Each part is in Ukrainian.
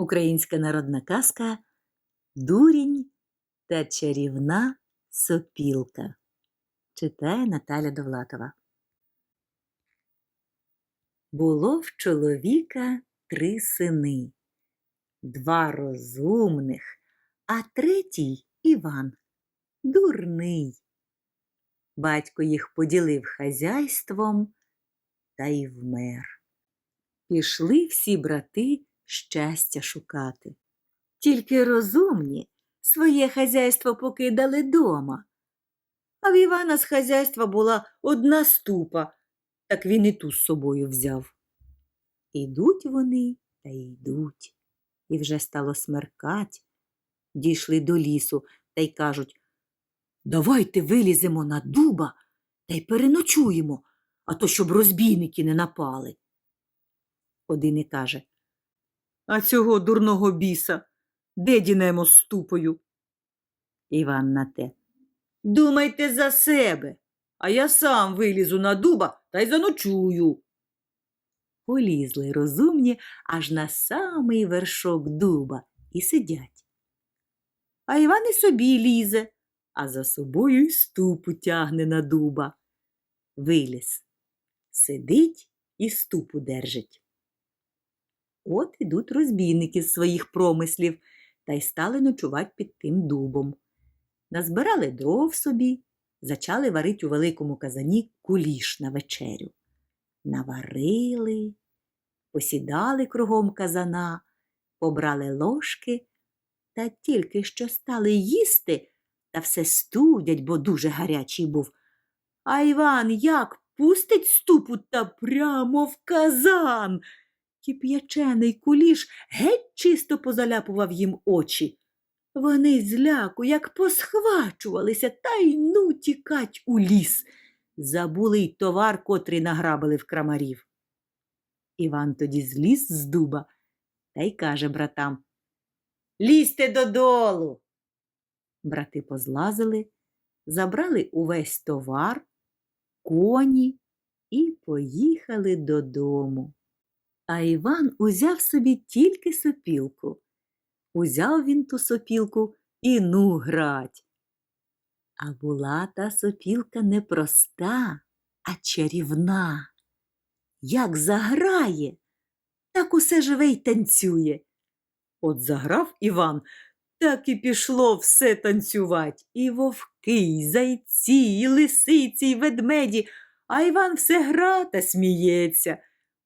Українська народна казка Дурінь та чарівна сопілка. Читає Наталя Довлатова. Було в чоловіка три сини, два розумних, а третій Іван дурний. Батько їх поділив хазяйством та й вмер. Пішли всі брати щастя шукати. Тільки розумні своє хазяйство покидали дома. А в Івана з хазяйства була одна ступа, так він і ту з собою взяв. Ідуть вони та йдуть. І вже стало смеркать. Дійшли до лісу та й кажуть Давайте виліземо на дуба та й переночуємо, а то щоб розбійники не напали. Один і каже А цього дурного біса де дінемо з ступою? Іван на те. Думайте за себе, а я сам вилізу на дуба та й заночую. Полізли розумні аж на самий вершок дуба і сидять. А Іван і собі лізе, а за собою й ступу тягне на дуба. Виліз, сидить і ступу держить. От ідуть розбійники з своїх промислів та й стали ночувати під тим дубом. Назбирали дров собі, зачали варить у великому казані куліш на вечерю. Наварили, посідали кругом казана, побрали ложки та тільки що стали їсти, та все студять, бо дуже гарячий був. А Іван як пустить ступу та прямо в казан. Кип'ячений куліш геть чисто позаляпував їм очі. Вони зляку, як посхвачувалися, та й ну тікать у ліс. Забули й товар, котрий награбили в крамарів. Іван тоді зліз з дуба та й каже братам Лізьте додолу. Брати позлазили, забрали увесь товар, коні і поїхали додому. А Іван узяв собі тільки сопілку. Узяв він ту сопілку і ну грать. А була та сопілка не проста, а чарівна. Як заграє, так усе живе й танцює. От заграв Іван, так і пішло все танцювать. І вовки, і зайці, і лисиці, і ведмеді, а Іван все гра та сміється.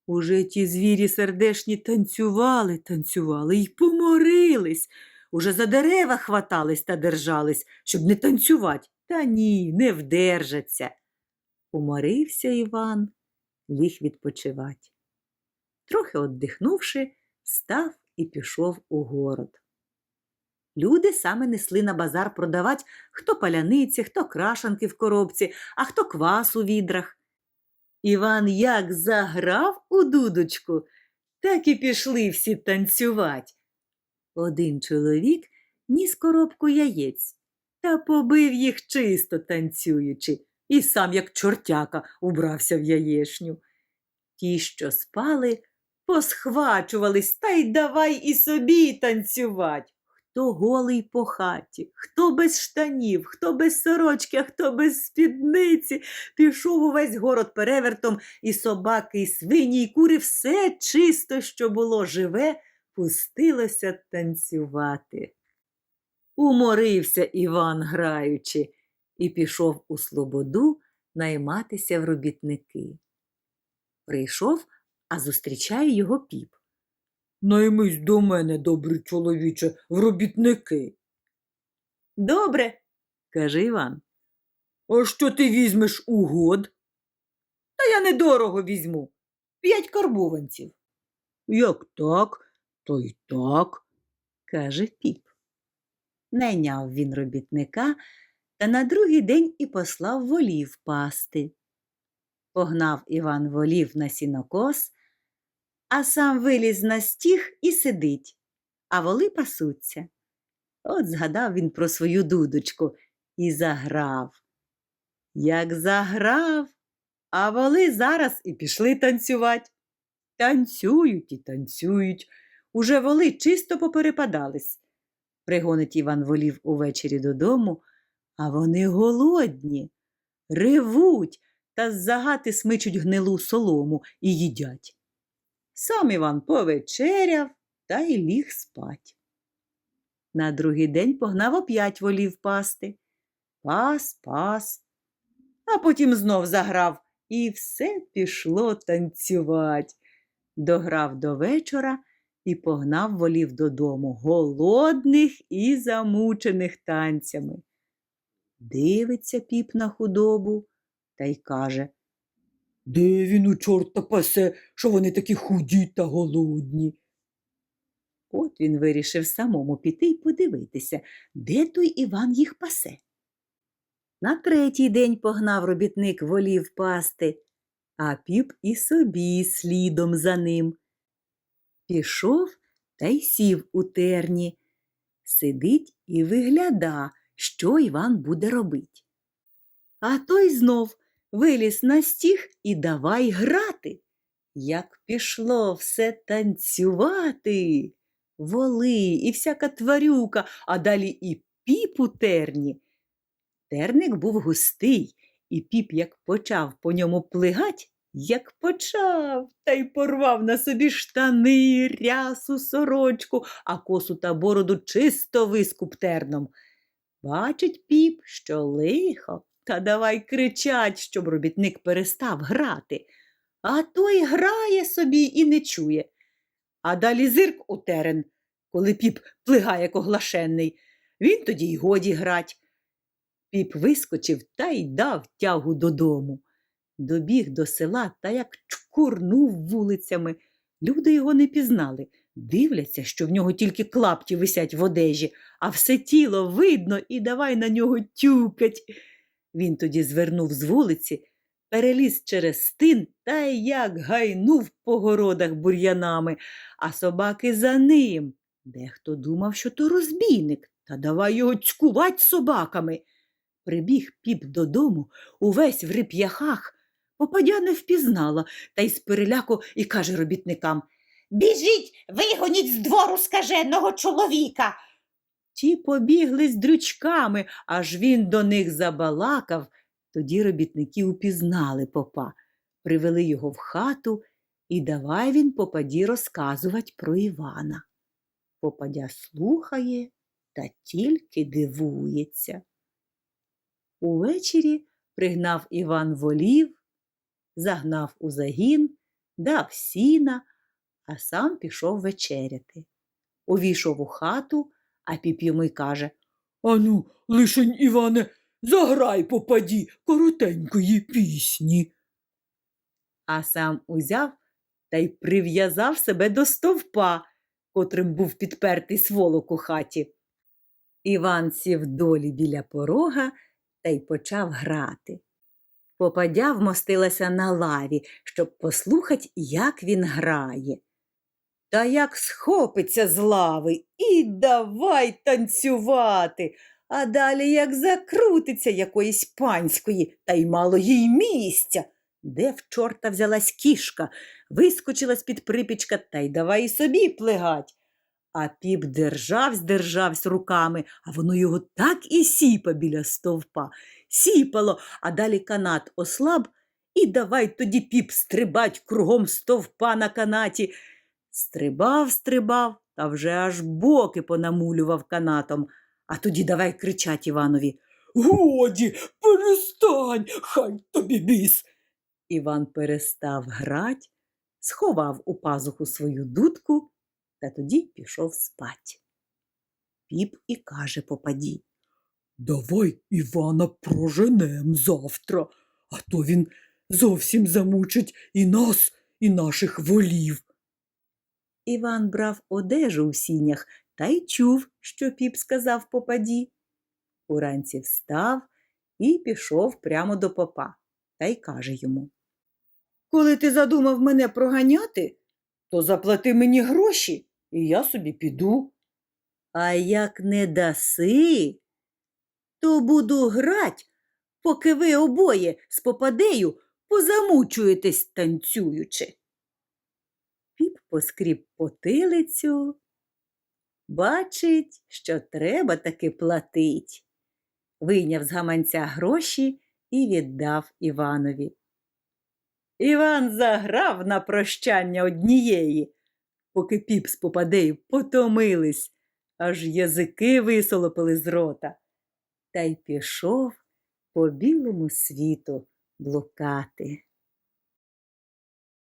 Уже ті звірі сердешні танцювали, танцювали й поморились. Уже за дерева хватались та держались, щоб не танцювати. Та ні, не вдержаться. Уморився Іван, ліг відпочивати. Трохи оддихнувши, став і пішов у город. Люди саме несли на базар продавать хто паляниці, хто крашанки в коробці, а хто квас у відрах. Іван як заграв у дудочку, так і пішли всі танцювать. Один чоловік ніс коробку яєць та побив їх чисто танцюючи, і сам, як чортяка, убрався в яєшню. Ті, що спали, посхвачувались та й давай і собі танцювать. Хто голий по хаті, хто без штанів, хто без сорочки, а хто без спідниці, пішов увесь город перевертом, і собаки, і свині, і кури, все чисто, що було живе, пустилося танцювати. Уморився Іван граючи, і пішов у слободу найматися в робітники. Прийшов, а зустрічає його піп. Наймись до мене, добрий чоловіче, в робітники. Добре, каже Іван. А що ти візьмеш у год? Та я недорого візьму. П'ять карбованців. Як так, то й так, каже піп. Найняв він робітника та на другий день і послав волів пасти. Погнав Іван волів на сінокос, а сам виліз на стіг і сидить, а воли пасуться. От згадав він про свою дудочку і заграв. Як заграв, а воли зараз і пішли танцювати. Танцюють і танцюють. уже воли чисто поперепадались. Пригонить Іван волів увечері додому, а вони голодні, ревуть та з загати смичуть гнилу солому і їдять. Сам Іван повечеряв та й ліг спать. На другий день погнав оп'ять волів пасти. Пас, пас, а потім знов заграв, і все пішло танцювать. Дограв до вечора і погнав волів додому, голодних і замучених танцями. Дивиться піп на худобу та й каже Де він у чорта пасе, що вони такі худі та голодні? От він вирішив самому піти й подивитися, де той Іван їх пасе. На третій день погнав робітник волів пасти, а піп і собі слідом за ним. Пішов та й сів у терні, сидить і вигляда, що Іван буде робить. А той знов виліз на стіг і давай грати. Як пішло все танцювати воли і всяка тварюка, а далі і піп у терні. Терник був густий, і піп, як почав по ньому плигать, як почав, та й порвав на собі штани, рясу, сорочку, а косу та бороду чисто вискуп терном. Бачить піп, що лихо, та давай кричать, щоб робітник перестав грати. А той грає собі і не чує. А далі зирк у терен, коли піп плигає коглашенний. Він тоді й годі грать. Піп вискочив та й дав тягу додому. Добіг до села та як чкурнув вулицями. Люди його не пізнали. Дивляться, що в нього тільки клапті висять в одежі, а все тіло видно і давай на нього тюкать. Він тоді звернув з вулиці, переліз через стин та як гайнув по городах бур'янами, а собаки за ним. Дехто думав, що то розбійник, та давай його цькувать собаками. Прибіг піп додому, увесь в реп'яхах, попадя не впізнала, та й з переляку і каже робітникам Біжіть, вигоніть з двору скаженого чоловіка. Ті побігли з дрючками, аж він до них забалакав. Тоді робітники упізнали попа, привели його в хату, і давай він попаді розказувати про Івана. Попадя слухає та тільки дивується. Увечері пригнав Іван волів, загнав у загін, дав сіна, а сам пішов вечеряти. Увійшов у хату, а піп йому й каже Ану, лишень, Іване, заграй попаді коротенької пісні. а сам узяв та й прив'язав себе до стовпа, котрим був підпертий сволок у хаті. Іван сів долі біля порога та й почав грати. Попадя вмостилася на лаві, щоб послухать, як він грає. Та як схопиться з лави і давай танцювати, а далі як закрутиться якоїсь панської, та й мало їй місця. Де в чорта взялась кішка, вискочила з-під припічка та й давай собі плигать. А піп державсь, державсь руками, а воно його так і сіпа біля стовпа. Сіпало, а далі канат ослаб, і давай тоді піп стрибать кругом стовпа на канаті. Стрибав, стрибав, та вже аж боки понамулював канатом. А тоді давай кричать Іванові. Годі, перестань, хай тобі біс. Іван перестав грать, сховав у пазуху свою дудку та тоді пішов спать. Піп і каже попаді. Давай Івана проженем завтра, а то він зовсім замучить і нас, і наших волів. Іван брав одежу у сінях та й чув, що піп сказав попаді. Уранці встав і пішов прямо до попа та й каже йому. Коли ти задумав мене проганяти, то заплати мені гроші, і я собі піду. А як не даси, то буду грать, поки ви обоє з попадею позамучуєтесь танцюючи. Поскріб потилицю, бачить, що треба таки платить. Вийняв з гаманця гроші і віддав Іванові. Іван заграв на прощання однієї, поки піп з попадею потомились, аж язики висолопили з рота, та й пішов по білому світу блукати.